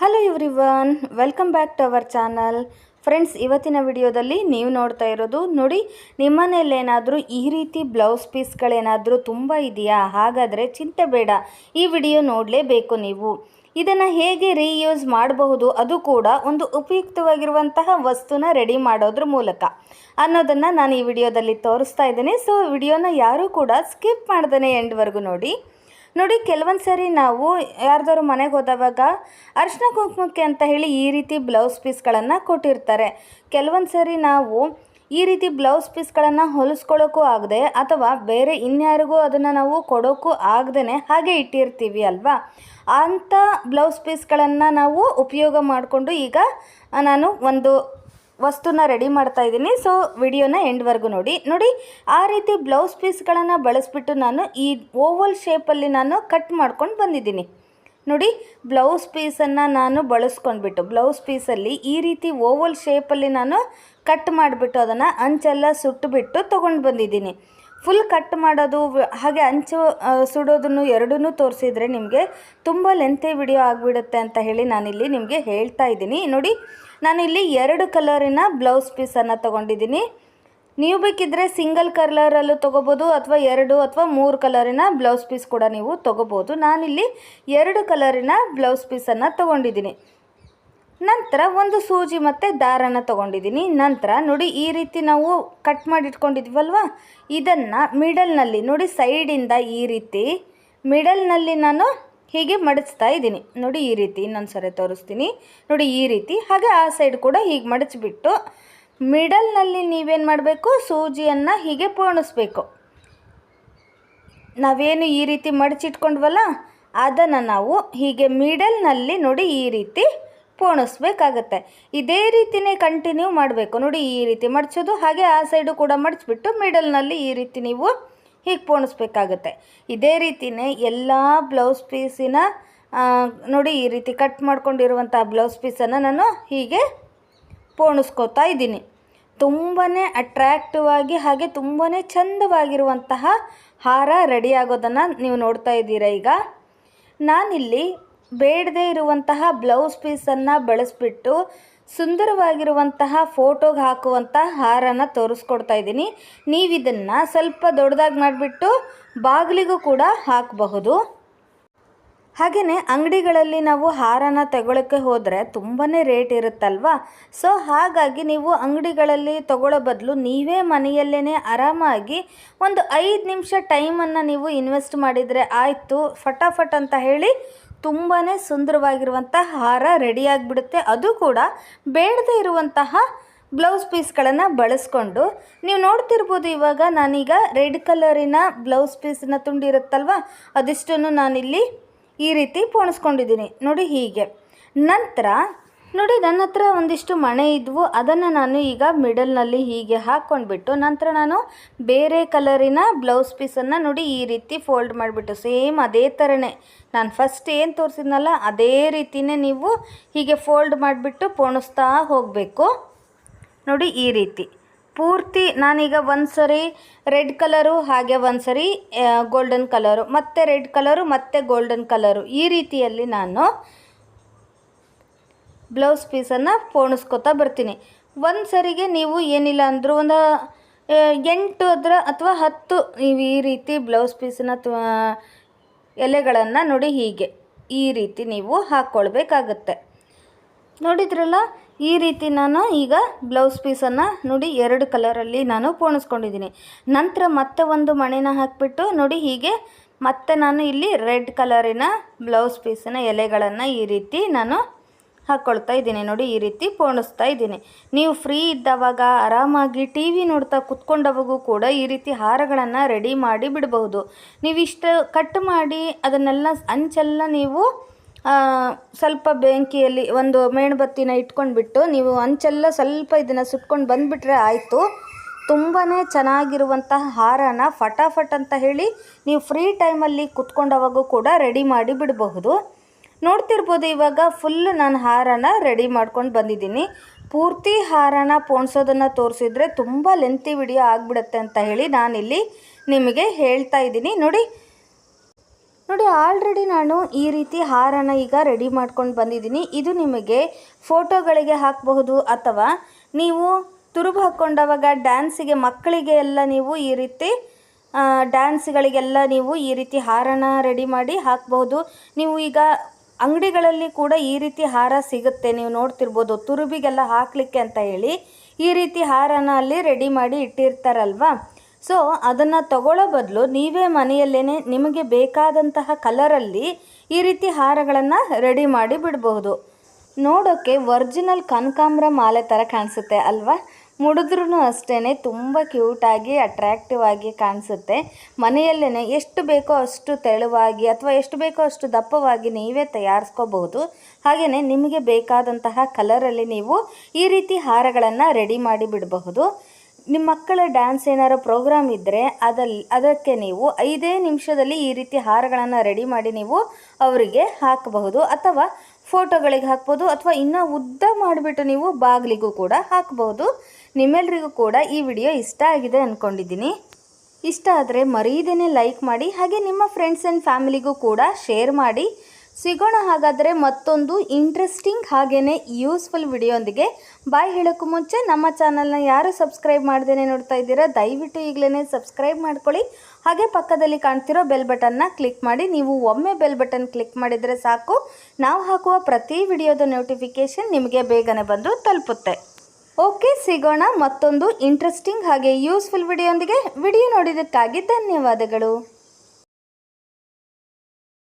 Hello everyone welcome back to our channel friends ಇವತ್ತಿನ ವಿಡಿಯೋದಲ್ಲಿ ನೀವು ನೋಡ್ತಾ ಇರೋದು ನೋಡಿ ನಿಮ್ಮನೇಲೇನಾದರೂ ಈ ರೀತಿ ಬ್ಲೌಸ್ ಪೀಸ್ಗಳೇನಾದರೂ ತುಂಬ ಇದೆಯಾ? ಹಾಗಾದರೆ ಚಿಂತೆ ಬೇಡ, ಈ ವಿಡಿಯೋ ನೋಡಲೇಬೇಕು ನೀವು. ಇದನ್ನು ಹೇಗೆ ರೀಯೂಸ್ ಮಾಡಬಹುದು ಅದು ಕೂಡ ಒಂದು ಉಪಯುಕ್ತವಾಗಿರುವಂತಹ ವಸ್ತುನ ರೆಡಿ ಮಾಡೋದ್ರ ಮೂಲಕ. ಅನ್ನೋದನ್ನು ನಾನು ಈ ವಿಡಿಯೋದಲ್ಲಿ ತೋರಿಸ್ತಾ ಇದ್ದೇನೆ. ಸೊ ವಿಡಿಯೋನ ಯಾರೂ ಕೂಡ ಸ್ಕಿಪ್ ಮಾಡ್ದೇ ಎಂಡ್ವರೆಗೂ ನೋಡಿ. ನೋಡಿ, ಕೆಲವೊಂದು ಸರಿ ನಾವು ಯಾರ್ದಾದ್ರು ಮನೆಗೆ ಹೋದವಾಗ ಅರ್ಶಿನ ಕುಂಕುಮಕ್ಕೆ ಅಂತ ಹೇಳಿ ಈ ರೀತಿ ಬ್ಲೌಸ್ ಪೀಸ್ಗಳನ್ನು ಕೊಟ್ಟಿರ್ತಾರೆ. ಕೆಲವೊಂದು ಸರಿ ನಾವು ಈ ರೀತಿ ಬ್ಲೌಸ್ ಪೀಸ್ಗಳನ್ನು ಹೊಲಿಸ್ಕೊಳ್ಳೋಕ್ಕೂ ಆಗದೆ ಅಥವಾ ಬೇರೆ ಇನ್ಯಾರಿಗೂ ಅದನ್ನು ನಾವು ಕೊಡೋಕ್ಕೂ ಆಗದೇ ಹಾಗೆ ಇಟ್ಟಿರ್ತೀವಿ ಅಲ್ವಾ? ಅಂಥ ಬ್ಲೌಸ್ ಪೀಸ್ಗಳನ್ನು ನಾವು ಉಪಯೋಗ ಮಾಡಿಕೊಂಡು ಈಗ ನಾನು ಒಂದು ವಸ್ತುನ ರೆಡಿ ಮಾಡ್ತಾ ಇದ್ದೀನಿ. ಸೊ ವಿಡಿಯೋನ ಎಂಡ್ವರೆಗೂ ನೋಡಿ. ನೋಡಿ, ಆ ರೀತಿ ಬ್ಲೌಸ್ ಪೀಸ್ಗಳನ್ನು ಬಳಸ್ಬಿಟ್ಟು ನಾನು ಈ ಓವಲ್ ಶೇಪಲ್ಲಿ ನಾನು ಕಟ್ ಮಾಡ್ಕೊಂಡು ಬಂದಿದ್ದೀನಿ. ನೋಡಿ ಬ್ಲೌಸ್ ಪೀಸನ್ನು ನಾನು ಬಳಸ್ಕೊಂಡ್ಬಿಟ್ಟು ಬ್ಲೌಸ್ ಪೀಸಲ್ಲಿ ಈ ರೀತಿ ಓವಲ್ ಶೇಪಲ್ಲಿ ನಾನು ಕಟ್ ಮಾಡಿಬಿಟ್ಟು ಅದನ್ನು ಅಂಚೆಲ್ಲ ಸುಟ್ಟುಬಿಟ್ಟು ತೊಗೊಂಡು ಬಂದಿದ್ದೀನಿ. ಫುಲ್ ಕಟ್ ಮಾಡೋದು ಹಾಗೆ ಅಂಚು ಸುಡೋದನ್ನು ಎರಡನ್ನೂ ತೋರಿಸಿದರೆ ನಿಮಗೆ ತುಂಬ ಲೆಂತೆ ವಿಡಿಯೋ ಆಗಿಬಿಡುತ್ತೆ ಅಂತ ಹೇಳಿ ನಾನಿಲ್ಲಿ ನಿಮಗೆ ಹೇಳ್ತಾ ಇದ್ದೀನಿ. ನೋಡಿ, ನಾನಿಲ್ಲಿ ಎರಡು ಕಲರಿನ ಬ್ಲೌಸ್ ಪೀಸನ್ನು ತೊಗೊಂಡಿದ್ದೀನಿ. ನೀವು ಬೇಕಿದ್ದರೆ ಸಿಂಗಲ್ ಕಲರಲ್ಲೂ ತೊಗೋಬೋದು ಅಥವಾ ಎರಡು ಅಥವಾ ಮೂರು ಕಲರಿನ ಬ್ಲೌಸ್ ಪೀಸ್ ಕೂಡ ನೀವು ತೊಗೋಬೋದು. ನಾನಿಲ್ಲಿ ಎರಡು ಕಲರಿನ ಬ್ಲೌಸ್ ಪೀಸನ್ನು ತೊಗೊಂಡಿದ್ದೀನಿ. ನಂತರ ಒಂದು ಸೂಜಿ ಮತ್ತು ದಾರನ ತೊಗೊಂಡಿದ್ದೀನಿ. ನಂತರ ನೋಡಿ ಈ ರೀತಿ ನಾವು ಕಟ್ ಮಾಡಿಟ್ಕೊಂಡಿದ್ವಲ್ವ? ಇದನ್ನು ಮಿಡಲ್ನಲ್ಲಿ ನೋಡಿ ಸೈಡಿಂದ ಈ ರೀತಿ ಮಿಡಲ್ನಲ್ಲಿ ನಾನು ಹೀಗೆ ಮಡಚ್ತಾ ಇದ್ದೀನಿ. ನೋಡಿ ಈ ರೀತಿ ಇನ್ನೊಂದು ಸರಿ ತೋರಿಸ್ತೀನಿ. ನೋಡಿ ಈ ರೀತಿ ಹಾಗೆ ಆ ಸೈಡ್ ಕೂಡ ಹೀಗೆ ಮಡಚಿಬಿಟ್ಟು ಮಿಡಲ್ನಲ್ಲಿ ನೀವೇನು ಮಾಡಬೇಕು? ಸೂಜಿಯನ್ನು ಹೀಗೆ ಪೋಣಿಸ್ಬೇಕು. ನಾವೇನು ಈ ರೀತಿ ಮಡಚಿಟ್ಕೊಂಡ್ವಲ್ಲ, ಅದನ್ನು ನಾವು ಹೀಗೆ ಮಿಡಲ್ನಲ್ಲಿ ನೋಡಿ ಈ ರೀತಿ ಪೋಣಿಸ್ಬೇಕಾಗತ್ತೆ ಇದೇ ರೀತಿನೇ ಕಂಟಿನ್ಯೂ ಮಾಡಬೇಕು. ನೋಡಿ, ಈ ರೀತಿ ಮಡಚೋದು, ಹಾಗೆ ಆ ಸೈಡು ಕೂಡ ಮಡಚಿಬಿಟ್ಟು ಮಿಡಲ್ನಲ್ಲಿ ಈ ರೀತಿ ನೀವು ಹೀಗೆ ಪೋಣಿಸ್ಬೇಕಾಗತ್ತೆ ಇದೇ ರೀತಿನೇ ಎಲ್ಲ ಬ್ಲೌಸ್ ಪೀಸಿನ ನೋಡಿ, ಈ ರೀತಿ ಕಟ್ ಮಾಡ್ಕೊಂಡಿರುವಂಥ ಬ್ಲೌಸ್ ಪೀಸನ್ನು ನಾನು ಹೀಗೆ ಪೋಣಿಸ್ಕೋತಾ ಇದ್ದೀನಿ. ತುಂಬಾ ಅಟ್ರ್ಯಾಕ್ಟಿವ್ ಆಗಿ ಹಾಗೆ ತುಂಬಾ ಚಂದವಾಗಿರುವಂತಹ ಹಾರ ರೆಡಿ ಆಗೋದನ್ನು ನೀವು ನೋಡ್ತಾ ಇದ್ದೀರಾ ಈಗ. ನಾನಿಲ್ಲಿ ಬೇಡದೇ ಇರುವಂತಹ ಬ್ಲೌಸ್ ಪೀಸನ್ನು ಬಳಸಿಬಿಟ್ಟು ಸುಂದರವಾಗಿರುವಂತಹ ಫೋಟೋಗೆ ಹಾಕುವಂಥ ಹಾರನ ತೋರಿಸ್ಕೊಡ್ತಾ ಇದ್ದೀನಿ. ನೀವು ಇದನ್ನು ಸ್ವಲ್ಪ ದೊಡ್ಡದಾಗಿ ಮಾಡಿಬಿಟ್ಟು ಬಾಗಿಲಿಗೂ ಕೂಡ ಹಾಕಬಹುದು. ಹಾಗೆಯೇ ಅಂಗಡಿಗಳಲ್ಲಿ ನಾವು ಹಾರನ ತಗೊಳ್ಳೋಕ್ಕೆ ಹೋದರೆ ತುಂಬಾ ರೇಟ್ ಇರುತ್ತಲ್ವಾ? ಸೊ ಹಾಗಾಗಿ ನೀವು ಅಂಗಡಿಗಳಲ್ಲಿ ತಗೊಳ್ಳೋ ಬದಲು ನೀವೇ ಮನೆಯಲ್ಲೇ ಆರಾಮಾಗಿ ಒಂದು ಐದು ನಿಮಿಷ ಟೈಮನ್ನು ನೀವು ಇನ್ವೆಸ್ಟ್ ಮಾಡಿದರೆ ಆಯಿತು, ಫಟಾಫಟ್ ಅಂತ ಹೇಳಿ ತುಂಬಾ ಸುಂದರವಾಗಿರುವಂಥ ಹಾರ ರೆಡಿಯಾಗಿಬಿಡುತ್ತೆ ಅದು ಕೂಡ ಬೇಡದೇ ಇರುವಂತಹ ಬ್ಲೌಸ್ ಪೀಸ್ಗಳನ್ನು ಬಳಸ್ಕೊಂಡು. ನೀವು ನೋಡ್ತಿರ್ಬೋದು ಇವಾಗ ನಾನೀಗ ರೆಡ್ ಕಲರಿನ ಬ್ಲೌಸ್ ಪೀಸನ್ನ ತುಂಡಿರುತ್ತಲ್ವ ಅದಿಷ್ಟನ್ನು ನಾನಿಲ್ಲಿ ಈ ರೀತಿ ಪೋಣಿಸ್ಕೊಂಡಿದ್ದೀನಿ. ನೋಡಿ ಹೀಗೆ. ನಂತರ ನೋಡಿ, ನನ್ನ ಹತ್ರ ಒಂದಿಷ್ಟು ಮಣೆ ಇದ್ವು. ಅದನ್ನು ನಾನು ಈಗ ಮಿಡಲ್ನಲ್ಲಿ ಹೀಗೆ ಹಾಕ್ಕೊಂಡ್ಬಿಟ್ಟು, ನಂತರ ನಾನು ಬೇರೆ ಕಲರಿನ ಬ್ಲೌಸ್ ಪೀಸನ್ನು ನೋಡಿ ಈ ರೀತಿ ಫೋಲ್ಡ್ ಮಾಡಿಬಿಟ್ಟು ಸೇಮ್ ಅದೇ ಥರನೇ ನಾನು ಫಸ್ಟ್ ಏನು ತೋರಿಸಿದ್ನಲ್ಲ, ಅದೇ ರೀತಿನೇ ನೀವು ಹೀಗೆ ಫೋಲ್ಡ್ ಮಾಡಿಬಿಟ್ಟು ಪೋಣಿಸ್ತಾ ಹೋಗಬೇಕು. ನೋಡಿ, ಈ ರೀತಿ. ಪೂರ್ತಿ ನಾನೀಗ ಒಂದು ಸರಿ ರೆಡ್ ಕಲರು ಹಾಗೆ ಒಂದು ಸರಿ ಗೋಲ್ಡನ್ ಕಲರು ಮತ್ತೆ ರೆಡ್ ಕಲರು ಮತ್ತೆ ಗೋಲ್ಡನ್ ಕಲರು ಈ ರೀತಿಯಲ್ಲಿ ನಾನು ಬ್ಲೌಸ್ ಪೀಸನ್ನು ಪೋಣಿಸ್ಕೊತಾ ಬರ್ತೀನಿ. ಒಂದು ಸರಿಗೆ ನೀವು ಏನಿಲ್ಲ ಅಂದರೂ ಒಂದು ಎಂಟು ಅದರ ಅಥವಾ ಹತ್ತು ನೀವು ಈ ರೀತಿ ಬ್ಲೌಸ್ ಪೀಸನ್ನ ಎಲೆಗಳನ್ನು ನೋಡಿ ಹೀಗೆ ಈ ರೀತಿ ನೀವು ಹಾಕ್ಕೊಳ್ಬೇಕಾಗತ್ತೆ ನೋಡಿದ್ರಲ್ಲ, ಈ ರೀತಿ ನಾನು ಈಗ ಬ್ಲೌಸ್ ಪೀಸನ್ನು ನೋಡಿ ಎರಡು ಕಲರಲ್ಲಿ ನಾನು ಪೋಣಿಸ್ಕೊಂಡಿದ್ದೀನಿ. ನಂತರ ಮತ್ತೆ ಒಂದು ಮಣೆನ ಹಾಕಿಬಿಟ್ಟು ನೋಡಿ ಹೀಗೆ ಮತ್ತೆ ನಾನು ಇಲ್ಲಿ ರೆಡ್ ಕಲರಿನ ಬ್ಲೌಸ್ ಪೀಸಿನ ಎಲೆಗಳನ್ನು ಈ ರೀತಿ ನಾನು ಹಾಕ್ಕೊಳ್ತಾ ಇದ್ದೀನಿ. ನೋಡಿ, ಈ ರೀತಿ ಪೋಣಿಸ್ತಾ ಇದ್ದೀನಿ. ನೀವು ಫ್ರೀ ಇದ್ದವಾಗ, ಆರಾಮಾಗಿ ಟಿ ವಿ ನೋಡ್ತಾ ಕುತ್ಕೊಂಡವಾಗೂ ಕೂಡ ಈ ರೀತಿ ಹಾರಗಳನ್ನು ರೆಡಿ ಮಾಡಿ ಬಿಡಬಹುದು. ನೀವಿಷ್ಟು ಕಟ್ ಮಾಡಿ ಅದನ್ನೆಲ್ಲ ಅಂಚೆಲ್ಲ ನೀವು ಸ್ವಲ್ಪ ಬೆಂಕಿಯಲ್ಲಿ ಒಂದು ಮೇಣಬತ್ತಿನ ಇಟ್ಕೊಂಡ್ಬಿಟ್ಟು ನೀವು ಅಂಚೆಲ್ಲ ಸ್ವಲ್ಪ ಇದನ್ನು ಸುಟ್ಕೊಂಡು ಬಂದುಬಿಟ್ರೆ ಆಯಿತು. ತುಂಬಾ ಚೆನ್ನಾಗಿರುವಂತಹ ಹಾರನ ಫಟಾಫಟ್ ಅಂತ ಹೇಳಿ ನೀವು ಫ್ರೀ ಟೈಮಲ್ಲಿ ಕುತ್ಕೊಂಡವಾಗೂ ಕೂಡ ರೆಡಿ ಮಾಡಿ ಬಿಡಬಹುದು. ನೋಡ್ತಿರ್ಬೋದು ಇವಾಗ ಫುಲ್ ನಾನು ಹಾರನ ರೆಡಿ ಮಾಡ್ಕೊಂಡು ಬಂದಿದ್ದೀನಿ. ಪೂರ್ತಿ ಹಾರನ ಪೋಣಿಸೋದನ್ನು ತೋರಿಸಿದ್ರೆ ತುಂಬ ಲೆಂತಿ ವಿಡಿಯೋ ಆಗಿಬಿಡುತ್ತೆ ಅಂತ ಹೇಳಿ ನಾನಿಲ್ಲಿ ನಿಮಗೆ ಹೇಳ್ತಾ ಇದ್ದೀನಿ. ನೋಡಿ ನೋಡಿ ಆಲ್ರೆಡಿ ನಾನು ಈ ರೀತಿ ಹಾರನ ಈಗ ರೆಡಿ ಮಾಡ್ಕೊಂಡು ಬಂದಿದ್ದೀನಿ. ಇದು ನಿಮಗೆ ಫೋಟೋಗಳಿಗೆ ಹಾಕಬಹುದು ಅಥವಾ ನೀವು ತುರುಬು ಹಾಕ್ಕೊಂಡವಾಗ ಡ್ಯಾನ್ಸಿಗೆ ಮಕ್ಕಳಿಗೆ ಎಲ್ಲ ನೀವು ಈ ರೀತಿ ಡ್ಯಾನ್ಸ್ಗಳಿಗೆಲ್ಲ ನೀವು ಈ ರೀತಿ ಹಾರನ ರೆಡಿ ಮಾಡಿ ಹಾಕಬಹುದು. ನೀವು ಈಗ ಅಂಗಡಿಗಳಲ್ಲಿ ಕೂಡ ಈ ರೀತಿ ಹಾರ ಸಿಗುತ್ತೆ. ನೀವು ನೋಡ್ತಿರ್ಬೋದು, ತುರುಬಿಗೆಲ್ಲ ಹಾಕಲಿಕ್ಕೆ ಅಂತ ಹೇಳಿ ಈ ರೀತಿ ಹಾರನ ಅಲ್ಲಿ ರೆಡಿ ಮಾಡಿ ಇಟ್ಟಿರ್ತಾರಲ್ವಾ? ಸೊ ಅದನ್ನು ತಗೊಳ್ಳೋ ಬದಲು ನೀವೇ ಮನೆಯಲ್ಲೇ ನಿಮಗೆ ಬೇಕಾದಂತಹ ಕಲರಲ್ಲಿ ಈ ರೀತಿ ಹಾರಗಳನ್ನು ರೆಡಿ ಮಾಡಿ ಬಿಡಬಹುದು. ನೋಡೋಕ್ಕೆ ಒರಿಜಿನಲ್ ಕನಕಾಂಬ್ರ ಮಾಲೆ ಥರ ಕಾಣಿಸುತ್ತೆ ಅಲ್ವಾ? ಮುಡಿದ್ರೂ ಅಷ್ಟೇ ತುಂಬ ಕ್ಯೂಟಾಗಿ ಅಟ್ರ್ಯಾಕ್ಟಿವ್ ಆಗಿ ಕಾಣಿಸುತ್ತೆ. ಮನೆಯಲ್ಲೇ ಎಷ್ಟು ಬೇಕೋ ಅಷ್ಟು ತೆಳುವಾಗಿ ಅಥವಾ ಎಷ್ಟು ಬೇಕೋ ಅಷ್ಟು ದಪ್ಪವಾಗಿ ನೀವೇ ತಯಾರಿಸ್ಕೋಬಹುದು. ಹಾಗೆಯೇ ನಿಮಗೆ ಬೇಕಾದಂತಹ ಕಲರಲ್ಲಿ ನೀವು ಈ ರೀತಿ ಹಾರಗಳನ್ನು ರೆಡಿ ಮಾಡಿ ಬಿಡಬಹುದು. ನಿಮ್ಮ ಮಕ್ಕಳ ಡ್ಯಾನ್ಸ್ ಏನಾರು ಪ್ರೋಗ್ರಾಮ್ ಇದ್ದರೆ ಅದಲ್ಲಿ ಅದಕ್ಕೆ ನೀವು ಐದೇ ನಿಮಿಷದಲ್ಲಿ ಈ ರೀತಿ ಹಾರಗಳನ್ನು ರೆಡಿ ಮಾಡಿ ನೀವು ಅವರಿಗೆ ಹಾಕಬಹುದು. ಅಥವಾ ಫೋಟೋಗಳಿಗೆ ಹಾಕ್ಬೋದು ಅಥವಾ ಇನ್ನೂ ಉದ್ದ ಮಾಡಿಬಿಟ್ಟು ನೀವು ಬಾಗಿಲಿಗೂ ಕೂಡ ಹಾಕಬಹುದು. ನಿಮ್ಮೆಲ್ರಿಗೂ ಕೂಡ ಈ ವಿಡಿಯೋ ಇಷ್ಟ ಆಗಿದೆ ಅಂದ್ಕೊಂಡಿದ್ದೀನಿ ಇಷ್ಟ ಆದರೆ ಮರೀದೇನೆ ಲೈಕ್ ಮಾಡಿ, ಹಾಗೆ ನಿಮ್ಮ ಫ್ರೆಂಡ್ಸ್ ಆ್ಯಂಡ್ ಫ್ಯಾಮಿಲಿಗೂ ಕೂಡ ಶೇರ್ ಮಾಡಿ. ಸಿಗೋಣ ಹಾಗಾದರೆ ಮತ್ತೊಂದು ಇಂಟ್ರೆಸ್ಟಿಂಗ್ ಹಾಗೇ ಯೂಸ್ಫುಲ್ ವಿಡಿಯೋಂದಿಗೆ. ಬಾಯ್ ಹೇಳೋಕ್ಕೂ ಮುಂಚೆ ನಮ್ಮ ಚಾನಲ್ನ ಯಾರು ಸಬ್ಸ್ಕ್ರೈಬ್ ಮಾಡ್ದೇ ನೋಡ್ತಾ ಇದ್ದೀರಾ, ದಯವಿಟ್ಟು ಈಗಲೇ ಸಬ್ಸ್ಕ್ರೈಬ್ ಮಾಡ್ಕೊಳ್ಳಿ. ಹಾಗೆ ಪಕ್ಕದಲ್ಲಿ ಕಾಣ್ತಿರೋ ಬೆಲ್ ಬಟನ್ನ ಕ್ಲಿಕ್ ಮಾಡಿ, ನೀವು ಒಮ್ಮೆ ಬೆಲ್ ಬಟನ್ ಕ್ಲಿಕ್ ಮಾಡಿದರೆ ಸಾಕು. ನಾವು ಹಾಕುವ ಪ್ರತಿ ವಿಡಿಯೋದ ನೋಟಿಫಿಕೇಷನ್ ನಿಮಗೆ ಬೇಗನೆ ಬಂದು ತಲುಪುತ್ತೆ. ಓಕೆ ಸಿಗೋಣ ಮತ್ತೊಂದು ಇಂಟ್ರೆಸ್ಟಿಂಗ್ ಹಾಗೆ ಯೂಸ್ಫುಲ್ ವಿಡಿಯೋಂದಿಗೆ ವಿಡಿಯೋ ನೋಡಿದ್ದಕ್ಕಾಗಿ ಧನ್ಯವಾದಗಳು.